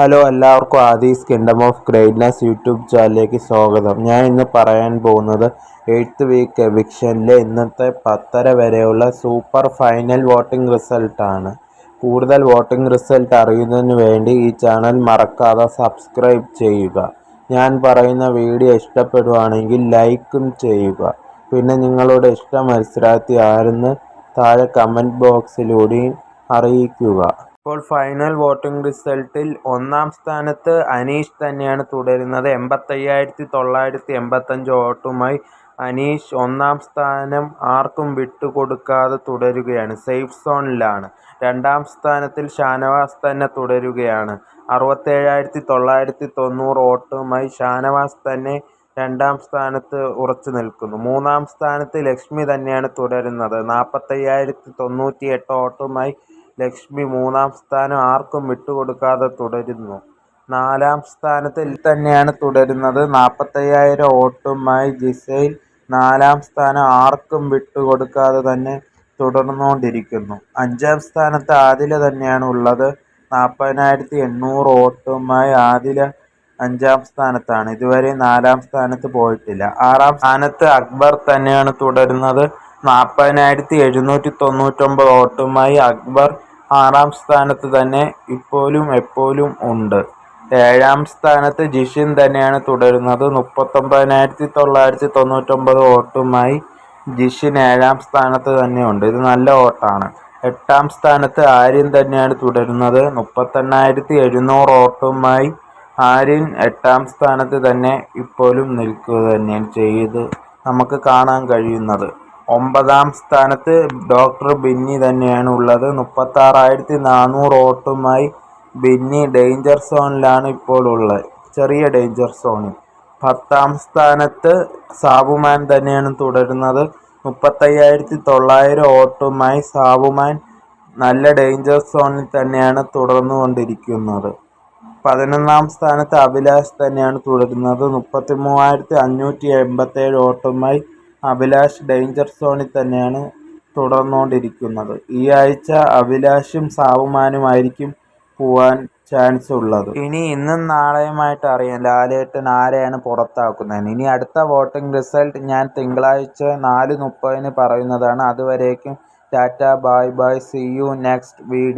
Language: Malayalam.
ഹലോ എല്ലാവർക്കും Aadi's kingdom of greatness YouTube ചാനലിലേക്ക് സ്വാഗതം. ഞാൻ ഇന്ന് പറയാൻ പോകുന്നത് എയ്ത്ത് വീക്ക് എവിക്ഷനിലെ ഇന്നത്തെ പത്തര വരെയുള്ള സൂപ്പർ ഫൈനൽ വോട്ടിംഗ് റിസൾട്ടാണ് കൂടുതൽ വോട്ടിംഗ് റിസൾട്ട് അറിയുന്നതിന് വേണ്ടി ഈ ചാനൽ മറക്കാതെ സബ്സ്ക്രൈബ് ചെയ്യുക. ഞാൻ പറയുന്ന വീഡിയോ ഇഷ്ടപ്പെടുവാണെങ്കിൽ ലൈക്കും ചെയ്യുക. പിന്നെ നിങ്ങളുടെ ഇഷ്ടം മത്സരാർത്ഥി ആരെന്ന് താഴെ കമന്റ് ബോക്സിലൂടെയും അറിയിക്കുക. ഇപ്പോൾ ഫൈനൽ വോട്ടിംഗ് റിസൾട്ടിൽ ഒന്നാം സ്ഥാനത്ത് അനീഷ് തന്നെയാണ് തുടരുന്നത്. എൺപത്തയ്യായിരത്തി തൊള്ളായിരത്തി എൺപത്തഞ്ച് വോട്ടുമായി അനീഷ് ഒന്നാം സ്ഥാനം ആർക്കും വിട്ടുകൊടുക്കാതെ തുടരുകയാണ്. സേഫ് സോണിലാണ് രണ്ടാം സ്ഥാനത്തിൽ ഷാനവാസ് തന്നെ തുടരുകയാണ്. അറുപത്തേഴായിരത്തി തൊള്ളായിരത്തി തൊണ്ണൂറ് വോട്ടുമായി ഷാനവാസ് തന്നെ രണ്ടാം സ്ഥാനത്ത് ഉറച്ചു നിൽക്കുന്നു. മൂന്നാം സ്ഥാനത്ത് ലക്ഷ്മി തന്നെയാണ് തുടരുന്നത്. നാൽപ്പത്തയ്യായിരത്തി തൊണ്ണൂറ്റി എട്ട് വോട്ടുമായി ലക്ഷ്മി മൂന്നാം സ്ഥാനം ആർക്കും വിട്ടുകൊടുക്കാതെ തുടരുന്നു. നാലാം സ്ഥാനത്ത് തന്നെയാണ് തുടരുന്നത്. നാൽപ്പത്തയ്യായിരം വോട്ടുമായി ജിസൈൽ നാലാം സ്ഥാനം ആർക്കും വിട്ടുകൊടുക്കാതെ തന്നെ തുടർന്നുകൊണ്ടിരിക്കുന്നു. അഞ്ചാം സ്ഥാനത്ത് ആദില തന്നെയാണ് ഉള്ളത്. നാൽപ്പതിനായിരത്തി എണ്ണൂറ് വോട്ടുമായി ആദില അഞ്ചാം സ്ഥാനത്താണ്. ഇതുവരെ നാലാം സ്ഥാനത്ത് പോയിട്ടില്ല. ആറാം സ്ഥാനത്ത് അക്ബർ തന്നെയാണ് തുടരുന്നത്. നാൽപ്പതിനായിരത്തി എഴുന്നൂറ്റി തൊണ്ണൂറ്റൊമ്പത് വോട്ടുമായി അക്ബർ ആറാം സ്ഥാനത്ത് തന്നെ ഇപ്പോഴും എപ്പോഴും ഉണ്ട്. ഏഴാം സ്ഥാനത്ത് ജിഷിൻ തന്നെയാണ് തുടരുന്നത്. മുപ്പത്തൊമ്പതിനായിരത്തി തൊള്ളായിരത്തി തൊണ്ണൂറ്റൊമ്പത് വോട്ടുമായി ജിഷിൻ ഏഴാം സ്ഥാനത്ത് തന്നെയുണ്ട് ഇത് നല്ല വോട്ടാണ്. എട്ടാം സ്ഥാനത്ത് ആര്യൻ തന്നെയാണ് തുടരുന്നത്. മുപ്പത്തെണ്ണായിരത്തി എഴുന്നൂറ് വോട്ടുമായി ആര്യൻ എട്ടാം സ്ഥാനത്ത് തന്നെ ഇപ്പോഴും നിൽക്കുക തന്നെയാണ് ചെയ്ത് നമുക്ക് കാണാൻ കഴിയുന്നത്. ഒമ്പതാം സ്ഥാനത്ത് ഡോക്ടർ ബിന്നി തന്നെയാണ് ഉള്ളത്. മുപ്പത്താറായിരത്തി നാനൂറ് വോട്ടുമായി ബിന്നി ഡേഞ്ചർ സോണിലാണ് ഇപ്പോൾ ഉള്ളത്. ചെറിയ ഡേഞ്ചർ സോണിൽ പത്താം സ്ഥാനത്ത് സാബുമാൻ തന്നെയാണ് തുടരുന്നത്. മുപ്പത്തയ്യായിരത്തി തൊള്ളായിരം വോട്ടുമായി സാബുമാൻ നല്ല ഡേഞ്ചർ സോണിൽ തന്നെയാണ് തുടർന്നു കൊണ്ടിരിക്കുന്നത് പതിനൊന്നാം സ്ഥാനത്ത് അഭിലാഷ് തന്നെയാണ് തുടരുന്നത്. മുപ്പത്തി മൂവായിരത്തി അഞ്ഞൂറ്റി എൺപത്തേഴ് വോട്ടുമായി അഭിലാഷ് ഡേഞ്ചർ സോണിൽ തന്നെയാണ് തുടർന്നുകൊണ്ടിരിക്കുന്നത്. ഈ ആഴ്ച അഭിലാഷും സാവുമാനുമായിരിക്കും പോവാൻ ചാൻസ് ഉള്ളത്. ഇനി ഇന്നും നാളെയുമായിട്ട് അറിയാം ലാലേട്ടൻ ആരെയാണ് പുറത്താക്കുന്നതെന്ന് ഇനി അടുത്ത വോട്ടിംഗ് റിസൾട്ട് ഞാൻ തിങ്കളാഴ്ച നാല് മുപ്പതിന് പറയുന്നതാണ്. അതുവരേക്കും tata bye bye see you next video.